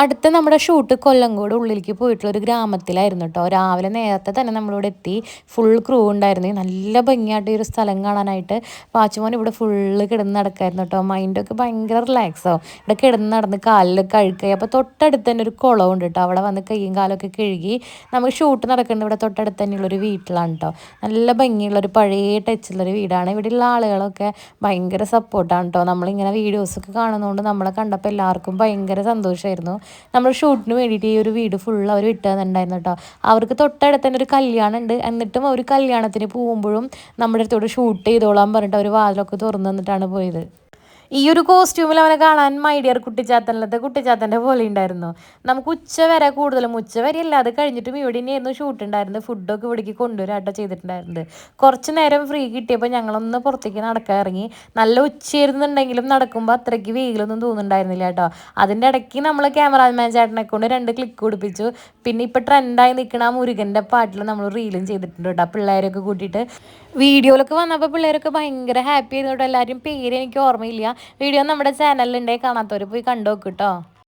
അടുത്ത നമ്മുടെ ഷൂട്ട് കൊല്ലം കൊല്ലങ്കോട് ഉള്ളിലേക്ക് പോയിട്ടുള്ള ഒരു ഗ്രാമത്തിലായിരുന്നു കേട്ടോ രാവിലെ നേരത്തെ തന്നെ നമ്മളിവിടെ എത്തി. ഫുൾ ക്രൂ ഉണ്ടായിരുന്നു. നല്ല ഭംഗിയായിട്ട് ഈ ഒരു സ്ഥലം കാണാനായിട്ട് പാച്ചുമോൻ ഇവിടെ ഫുള്ള് കിടന്ന് നടക്കായിരുന്നു കേട്ടോ മൈൻഡൊക്കെ ഭയങ്കര റിലാക്സ് ആവും ഇവിടെ കിടന്ന് നടന്ന് കാലിലൊക്കെ അഴുക്കുക അപ്പോൾ തൊട്ടടുത്ത് തന്നെ ഒരു കുളമുണ്ട് കേട്ടോ അവിടെ വന്ന് കൈയും കാലൊക്കെ കഴുകി നമുക്ക് ഷൂട്ട് നടക്കുന്നത് ഇവിടെ തൊട്ടടുത്ത് തന്നെയുള്ളൊരു വീട്ടിലാണ് കേട്ടോ നല്ല ഭംഗിയുള്ളൊരു പഴയ ടച്ചുള്ളൊരു വീടാണ്. ഇവിടെയുള്ള ആളുകളൊക്കെ ഭയങ്കര സപ്പോർട്ടാണ് കേട്ടോ നമ്മളിങ്ങനെ വീഡിയോസൊക്കെ കാണുന്നതുകൊണ്ട് നമ്മളെ കണ്ടപ്പോൾ എല്ലാവർക്കും ഭയങ്കര സന്തോഷമായിരുന്നു നമ്മൾ ഷൂട്ടിന് വേണ്ടിയിട്ട് ഈ ഒരു വീട് ഫുൾ അവർ വിട്ടു കേട്ടോ. അവർക്ക് തൊട്ടടുത്ത് തന്നെ ഒരു കല്യാണം ഉണ്ട്. എന്നിട്ടും അവർ കല്യാണത്തിന് പോകുമ്പോഴും നമ്മുടെ അടുത്തോട് ഷൂട്ട് ചെയ്തോളാൻ പറഞ്ഞിട്ട് അവർ വാതിലൊക്കെ തുറന്നു തന്നിട്ടാണ് പോയത്. ഈ ഒരു കോസ്റ്റ്യൂമിൽ അവനെ കാണാൻ മൈഡിയർ കുട്ടിച്ചാത്തനത്തെ കുട്ടിച്ചാത്തന്റെ പോലെ ഉണ്ടായിരുന്നു. നമുക്ക് ഉച്ച വരെ കൂടുതലും ഉച്ച വരെ അല്ല അത് കഴിഞ്ഞിട്ടും ഇവിടെ തന്നെയായിരുന്നു ഷൂട്ട് ഉണ്ടായിരുന്നത്. ഫുഡൊക്കെ ഇവിടേക്ക് കൊണ്ടുവരാട്ടോ ചെയ്തിട്ടുണ്ടായിരുന്നത്. കുറച്ച് നേരം ഫ്രീ കിട്ടിയപ്പോൾ ഞങ്ങളൊന്ന് പുറത്തേക്ക് നടക്കാൻ ഇറങ്ങി. നല്ല ഉച്ചയായിരുന്നുണ്ടെങ്കിലും നടക്കുമ്പോൾ അത്രയ്ക്ക് വെയിലൊന്നും തോന്നുന്നുണ്ടായിരുന്നില്ല കേട്ടോ. അതിന്റെ ഇടയ്ക്ക് നമ്മൾ ക്യാമറാമാൻ ചേട്ടനെ കൊണ്ട് രണ്ട് ക്ലിക്ക് കൊടുപ്പിച്ചു. പിന്നെ ഇപ്പോൾ ട്രെൻഡായി നിൽക്കുന്ന ആ മുരുകന്റെ പാട്ടിൽ നമ്മൾ റീലും ചെയ്തിട്ടുണ്ട് കേട്ടോ. പിള്ളേരൊക്കെ കൂട്ടിയിട്ട്. വീഡിയോയിലൊക്കെ വന്നപ്പോൾ പിള്ളേരൊക്കെ ഭയങ്കര ഹാപ്പി ആയിരുന്നു കേട്ടോ. എല്ലാവരും പേര് എനിക്ക് ഓർമ്മയില്ല. വീഡിയോ നമ്മുടെ ചാനലിലുണ്ടെങ്കിൽ കാണാത്തവർ പോയി കണ്ടു നോക്ക് കേട്ടോ